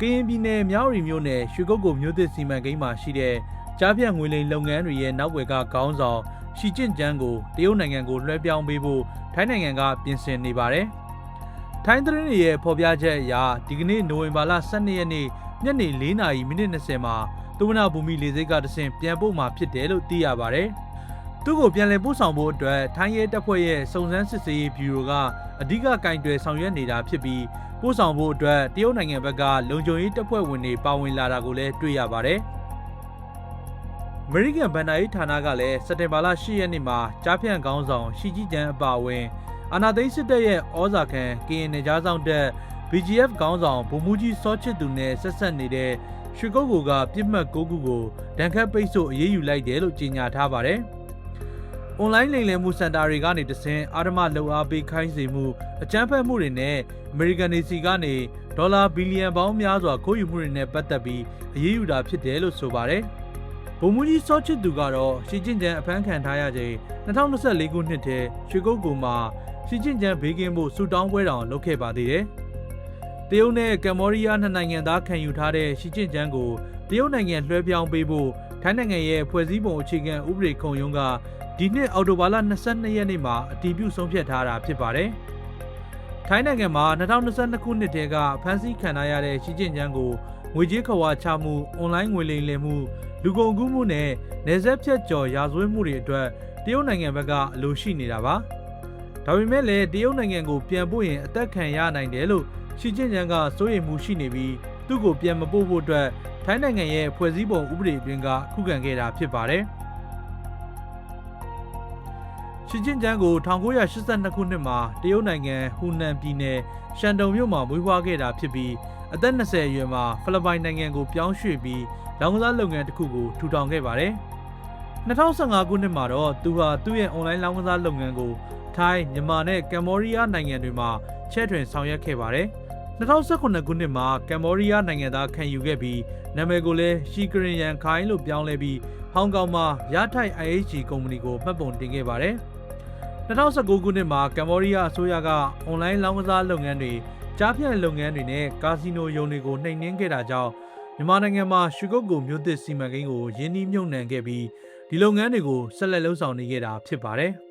ကရင်ပြည်နယ်မြောက်ရီမြို့နယ်ရွှေကုတ်ကိုမြို့သစ်စီမံကိန်းမှာရှိတဲ့ကြားဖြတ်ငွေလိမ်လုပ်ငန်းတွေရဲ့နောက်ွယ်ကခေါင်းဆောင်ရှီကျင့်ကျန်းကိုတရုတ်နိုင်ငံကိုလွှဲပြောင်းပေးဖို့ထိုင်းနိုင်ငံကပြင်ဆင်နေပါတယ်။ထိုင်းသတင်းတွေရဲ့ဖော်ပြချက်အရဒီကနေ့နိုဝင်ဘာလ12ရက်နေ့ညနေ4:30မိနစ်20မှာသုဝနာဘူမီလေဆိပ်ကတဆင့်ပြန်ပို့မှာဖြစ်တယ်လို့သိရပါတယ်။ သူ့ကိုပြန်လည်ပို့ဆောင်ဖို့အတွက်ထိုင်းရဲတပ်ဖွဲ့ရဲ့စုံစမ်းစစ်ဆေးရေးဘျူရိုကအဓိကကင်တွယ်ဆောင်ရွက်နေတာဖြစ်ပြီးပို့ဆောင်ဖို့အတွက်တရုတ်နိုင်ငံဘက်ကလုံခြုံရေးတပ်ဖွဲ့ဝင်တွေပါဝင်လာတာကိုလည်းတွေ့ရပါတယ်။အမေရိကန်ဗန်ဒါရေးဌာနကလည်းစက်တင်ဘာလ10ရက်နေ့မှာကြားဖြန့်ခေါင်းဆောင်ရှီကြီးကျန်းအပါအဝင်အာနာသိန်းစစ်တပ်ရဲ့ဩဇာခံကရင်နေကြားဆောင်တပ် BGF ခေါင်းဆောင်ဗိုလ်မှူးကြီးစောချစ်သူနဲ့ဆက်ဆက်နေတဲ့ရွှေကုတ်ကူကပြစ်မှတ်၉ခုကိုဒဏ်ခတ်ပိတ်ဆို့အရေးယူလိုက်တယ်လို့ကြေညာထားပါတယ်။ online လိမ်လည်မှုစင်တာတွေကနေတဆင့်အာဓမလှုပ်အားပေးခိုင်းစေမှုအကြမ်းဖက်မှုတွေနဲ့အမေရိကန်နေစီကနေဒေါ်လာဘီလီယံပေါင်းများစွာခိုးယူမှုတွေနဲ့ပတ်သက်ပြီးအရေးယူတာဖြစ်တယ်လို့ဆိုပါတယ်။ဗိုလ်မှူးကြီးစောချစ်သူကတော့ရှီကျင့်ကျန်းအဖမ်းခံထားရချိန်2024ခုနှစ်ထဲရွှေကုတ်ကူမှာရှီကျင့်ကျန်းဘေးကင်းဖို့ဆူတောင်းပွဲတောင်လုပ်ခဲ့ပါသေးတယ်။တရုတ်နဲ့ကမ္ဘောဒီးယားနှစ်နိုင်ငံသားခံယူထားတဲ့ရှီကျင့်ကျန်းကိုတရုတ်နိုင်ငံလွှဲပြောင်းပေးဖို့ထိုင်းနိုင်ငံရဲ့ဖွဲ့စည်းပုံအခြေခံဥပဒေခုံရုံးက ဒီနှစ်အောက်တိုဘာလ22ရက်နေ့မှာအတည်ပြုဆုံးဖြတ်ထားတာဖြစ်ပါတယ်။ထိုင်းနိုင်ငံမှာ2022ခုနှစ်တည်းကဖမ်းဆီးခံထားရတဲ့ရှီကျင့်ကျန်းကိုငွေကြေးခဝါချမှုအွန်လိုင်းငွေလိမ်လည်မှုလူကုန်ကူးမှုနဲ့နယ်စပ်ဖြတ်ကျော်ရာဇဝတ်မှုတွေအတွက်တရုတ်နိုင်ငံဘက်ကအလိုရှိနေတာပါ။ဒါပေမဲ့လည်းတရုတ်နိုင်ငံကိုပြန်ပို့ရင်အသက်ခံရနိုင်တယ်လို့ရှီကျင့်ကျန်းကစိုးရိမ်မှုရှိနေပြီးသူ့ကိုပြန်မပို့ဖို့အတွက်ထိုင်းနိုင်ငံရဲ့ဖွဲ့စည်းပုံဥပဒေအတွင်းကခုခံခဲ့တာဖြစ်ပါတယ်။ ရှီကျင့်ကျန်းကို1982ခုနှစ်မှာတရုတ်နိုင်ငံဟူနန်ပြည်နယ်ရှန်တုံမြို့မှာမွေးဖွားခဲ့တာဖြစ်ပြီးအသက်20အရွယ်မှာဖိလစ်ပိုင်နိုင်ငံကိုပြောင်းရွှေ့ပြီးလောင်ကစားလုပ်ငန်းတစ်ခုကိုထူထောင်ခဲ့ပါတယ်။2015ခုနှစ်မှာတော့သူဟာသူ့ရဲ့ online လောင်ကစားလုပ်ငန်းကိုထိုင်းမြန်မာနဲ့ကမ္ဘောဒီးယားနိုင်ငံတွေမှာချဲ့ထွင်ဆောင်ရွက်ခဲ့ပါတယ်။2019ခုနှစ်မှာကမ္ဘောဒီးယားနိုင်ငံသားခံယူခဲ့ပြီးနာမည်ကိုလည်းရှီကရင်ယန်ခိုင်းလို့ပြောင်းလဲပြီးဟောင်ကောင်မှာရထိုက် IHG ကုမ္ပဏီကိုမှတ်ပုံတင်ခဲ့ပါတယ်။ 2019ခုနှစ်မှာကမ္ဘောဒီးယားအစိုးရကအွန်လိုင်းလောင်းကစားလုပ်ငန်းတွေကြားဖြတ်လုပ်ငန်းတွေနဲ့ကာစီနိုယုံတွေကိုနှိမ်နင်းခဲ့တာကြောင့်မြန်မာနိုင်ငံမှာရွှေကုတ်ကိုမြို့သစ်စီမံကိန်းကိုရင်းနှီးမြှုပ်နှံခဲ့ပြီးဒီလုပ်ငန်းတွေကိုဆက်လက်လှုပ်ဆောင်နေခဲ့တာဖြစ်ပါတယ်။